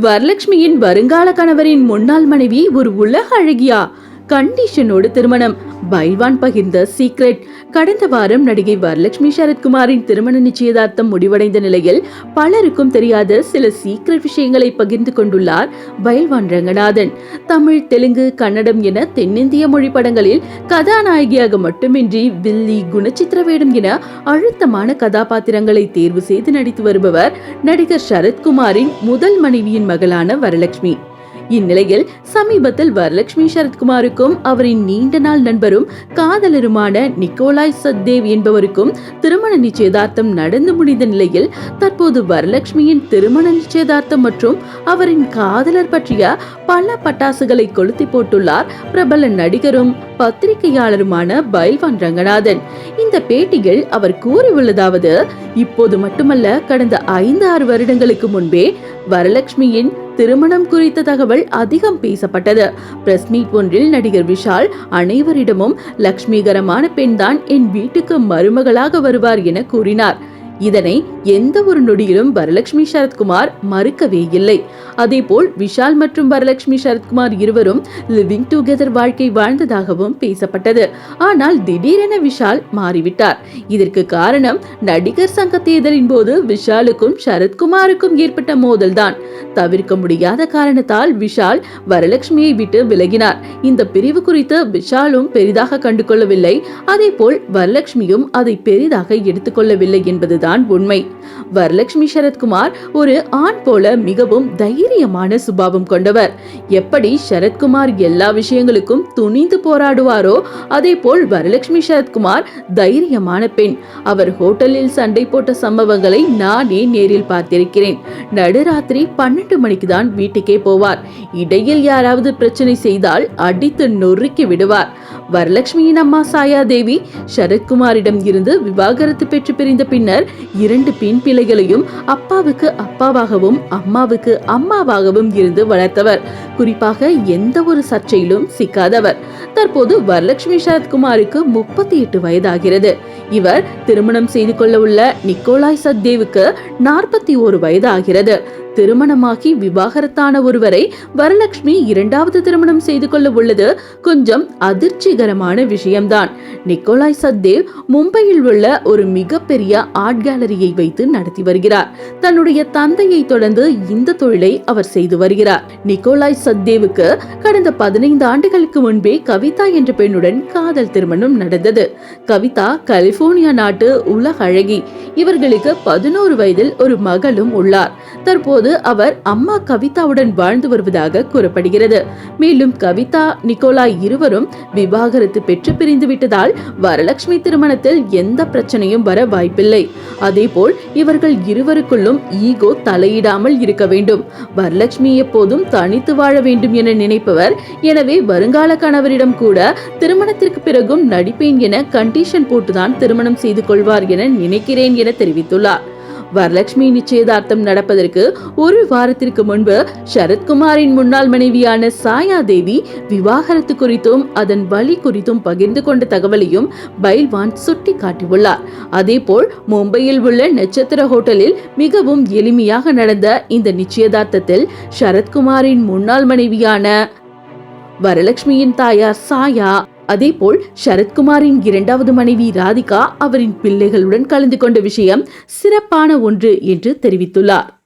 வரலட்சுமியின் வருங்கால கணவரின் முன்னாள் மனைவி ஒரு உலக அழகியா? கண்டிஷனோடு திருமணம். பைல்வான் பகிர்ந்த சீக்ரெட் கடந்த வாரம் நடிகை வரலட்சுமி சரத்குமாரின் திருமண நிச்சயதார்த்தம் முடிவடைந்த நிலையில் பலருக்கும் தெரியாத சில சீக்ரெட் விஷயங்களை பகிர்ந்து கொண்டுள்ளார் பைல்வான் ரங்கநாதன். தமிழ் தெலுங்கு கன்னடம் என தென்னிந்திய மொழி படங்களில் கதாநாயகியாக மட்டுமின்றி வில்லி குணச்சித்திர வேடம் என அழுத்தமான கதாபாத்திரங்களை தேர்வு செய்து நடித்து வருபவர் நடிகர் சரத்குமாரின் முதல் மனைவியின் மகளான வரலட்சுமி. இந்நிலையில் சமீபத்தில் வரலட்சுமி சரத்குமாருக்கும் அவரின் நீண்ட நாள் நண்பரும் காதலருமான நிக்கோலாய் சத்தேவ் என்பவருக்கும் திருமண நிச்சயதார்த்தம் நடந்து முடிந்த நிலையில் தற்போது வரலட்சுமியின் திருமண நிச்சயதார்த்தம் மற்றும் அவரின் காதலர் பற்றிய பல பட்டாசுகளை கொளுத்தி போட்டுள்ளார் பிரபல நடிகரும் பத்திரிகையாளருமான பைல்வான் ரங்கநாதன். இந்த பேட்டியில் அவர் கூறியுள்ளதாவது இப்போது மட்டுமல்ல கடந்த ஐந்து ஆறு வருடங்களுக்கு முன்பே வரலட்சுமியின் திருமணம் குறித்த தகவல் அதிகம் பேசப்பட்டது. பிரஸ் மீட் ஒன்றில் நடிகர் விஷால் அனைவரிடமும் லக்ஷ்மிகரமான பெண்தான் என் வீட்டுக்கு மருமகளாக வருவார் என கூறினார். இதனை எந்த ஒரு நொடியிலும் வரலட்சுமி சரத்குமார் மறுக்கவே இல்லை. அதேபோல் விஷால் மற்றும் வரலட்சுமி சரத்குமார் இருவரும் லிவிங் டுகெதர் வாழ்க்கை வாழ்ந்ததாகவும் பேசப்பட்டது. ஆனால் திடீரென விஷால் மாறிவிட்டார். இதற்கு காரணம் நடிகர் சங்க தேர்தலின் போது விஷாலுக்கும் சரத்குமாருக்கும் ஏற்பட்ட மோதல்தான். தவிர்க்க முடியாத காரணத்தால் விஷால் வரலட்சுமியை விட்டு விலகினார். இந்த பிரிவு குறித்து விஷாலும் பெரிதாக கண்டு கொள்ளவில்லை அதேபோல் வரலட்சுமியும் அதை பெரிதாக எடுத்துக்கொள்ளவில்லை என்பதுதான் உண்மை. வரலட்சுமி சரத்குமார் ஒரு ஆண் போல மிகவும் தைரியமான சுபாவம் கொண்டவர். எப்படி சரத்குமார் எல்லா விஷயங்களுக்கும் துணிந்து போராடுவாரோ அதே போல் வரலட்சுமி சரத்குமார் தைரியமான பெண். அவர் ஹோட்டலில் சண்டை போட்ட சம்பவங்களை நானே நேரில் பார்த்திருக்கிறேன். நடுராத்திரி பன்னெண்டு மணிக்கு தான் வீட்டுக்கே போவார். இடையில் யாராவது பிரச்சனை செய்தால் அடித்து நொறுக்கி விடுவார். வரலட்சுமியின் அம்மா சாயாதேவி சரத்குமாரிடம் இருந்து விவாகரத்து பெற்று பிரிந்த பின்னர் இரண்டு பெண் பிள்ளைகளையும் அப்பாவுக்கு அப்பாவாகவும் அம்மாவுக்கு அம்மாவாகவும் இருந்து வளர்த்தவர். குறிப்பாக எந்த ஒரு சர்ச்சையிலும் சிக்காதவர். தற்போது வரலட்சுமி சரத்குமாருக்கு முப்பத்தி எட்டு வயதாகிறது. இவர் திருமணம் செய்து கொள்ள உள்ள நிக்கோலாய் சத்தேவுக்கு நாற்பத்தி ஒரு வயதாகிறது. திருமணமாகி விவாகரத்தான ஒருவரை வரலட்சுமி இரண்டாவது திருமணம் செய்து கொள்ள உள்ளது. கொஞ்சம் அதிர்ச்சிகரமான விஷயம்தான். நிக்கோலாய் சத்தேவ் மும்பையில் உள்ள ஒரு மிகப்பெரிய ஆர்ட் கேலரியை வைத்து நடத்தி வருகிறார். தன்னுடைய தந்தையை தொடர்ந்து இந்த தொழிலை அவர் செய்து வருகிறார். நிக்கோலாய் சத்தேவுக்கு கடந்த பதினைந்து ஆண்டுகளுக்கு முன்பே கவிதா என்ற பெண்ணுடன் காதல் திருமணம் நடந்தது. கவிதா கலிபோர்னியா நாட்டு உலக அழகி. இவர்களுக்கு பதினோரு வயதில் ஒரு மகளும் உள்ளார். தற்போது தற்போது அவர் அம்மா கவிதாவுடன் வாழ்ந்து வருவதாக கூறப்படுகிறது. மேலும் கவிதா நிக்கோலா இருவரும் விவாகரத்து பெற்று பிரிந்து விட்டதால் வரலட்சுமி திருமணத்தில் எந்த பிரச்சனையும் வர வாய்ப்பில்லை. அதேபோல் இவர்கள் இருவருக்குள்ளும் ஈகோ தலையிடாமல் இருக்க வேண்டும். வரலட்சுமி எப்போதும் தனித்து வாழ வேண்டும் என நினைப்பவர் எனவே வருங்கால கணவரிடம் கூட திருமணத்திற்கு பிறகும் நடிப்பேன் என கண்டிஷன் போட்டுதான் திருமணம் செய்து கொள்வார் என நினைக்கிறேன் என தெரிவித்துள்ளார். வரலட்சுமி நிச்சயதார்த்தம் நடப்பதற்கு ஒரு வாரத்திற்கு முன்பு சரத்குமாரின் முன்னாள் மனைவியான சாயா தேவி விவாகரத்து குறித்தும் அதன் வழி குறித்தும் பகிர்ந்து கொண்ட தகவலையும் பைல்வான் சுட்டி காட்டியுள்ளார் அதேபோல் மும்பையில் உள்ள நட்சத்திர ஹோட்டலில் மிகவும் எளிமையாக நடந்த இந்த நிச்சயதார்த்தத்தில் சரத்குமாரின் முன்னாள் மனைவியான வரலட்சுமியின் தாயார் சாயா அதேபோல் சரத்குமாரின் இரண்டாவது மனைவி ராதிகா அவரின் பிள்ளைகளுடன் கலந்து கொண்ட விஷயம் சிறப்பான ஒன்று என்று தெரிவித்துள்ளார்.